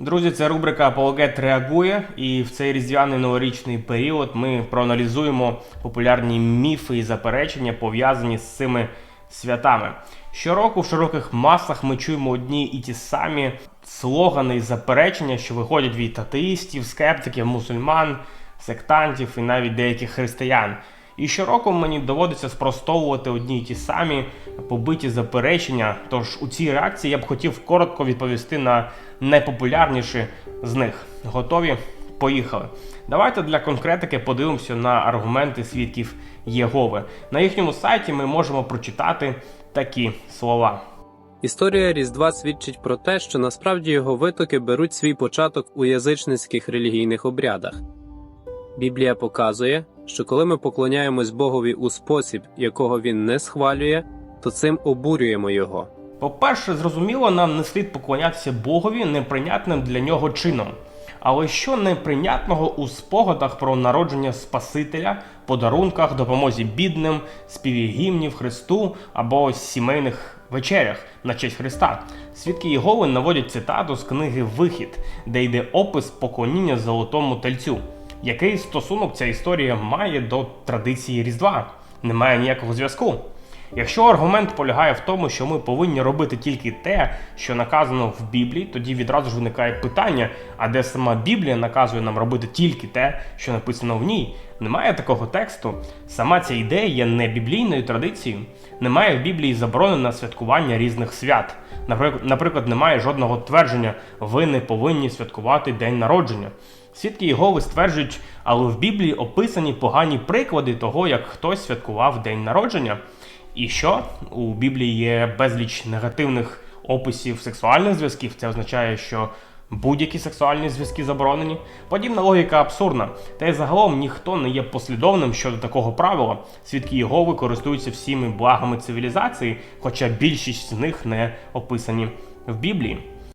Друзі, це рубрика Апологет реагує, і в цей різдвяний новорічний період ми проаналізуємо популярні міфи і заперечення, пов'язані з цими святами. Щороку в широких масах ми чуємо одні і ті самі слогани і заперечення, що виходять від атеїстів, скептиків, мусульман, сектантів і навіть деяких християн. І щороку мені доводиться спростовувати одні й ті самі побиті заперечення. Тож у цій реакції я б хотів коротко відповісти на найпопулярніші з них. Готові? Поїхали. Давайте для конкретики подивимося на аргументи свідків Єгови. На їхньому сайті ми можемо прочитати такі слова. Історія Різдва свідчить про те, що насправді його витоки беруть свій початок у язичницьких релігійних обрядах. Біблія показує, що коли ми поклоняємось Богові у спосіб, якого він не схвалює, то цим обурюємо його. По-перше, зрозуміло, нам не слід поклонятися Богові неприйнятним для нього чином. Але що неприйнятного у спогадах про народження Спасителя, подарунках, допомозі бідним, співі гімнів Христу або сімейних вечерях на честь Христа? Свідки Єгови наводять цитату з книги Вихід, де йде опис поклоніння золотому тельцю. Який стосунок ця історія має до традиції Різдва? Немає ніякого зв'язку. Якщо аргумент полягає в тому, що ми повинні робити тільки те, що наказано в Біблії, тоді відразу ж виникає питання: а де сама Біблія наказує нам робити тільки те, що написано в ній? Немає такого тексту. Сама ця ідея є не біблійною традицією. Немає в Біблії заборони на святкування різних свят. Наприклад, немає жодного твердження, ви не повинні святкувати день народження. Свідки Єгови стверджують, але в Біблії описані погані приклади того, як хтось святкував день народження. І що у Біблії є безліч негативних описів сексуальних зв'язків. Це означає, що будь-які сексуальні зв'язки заборонені. Подібна логіка абсурдна. Та й загалом ніхто не є послідовним щодо такого правила. Свідки Єгови користуються всіми благами цивілізації, хоча більшість з них не описані в Біблії.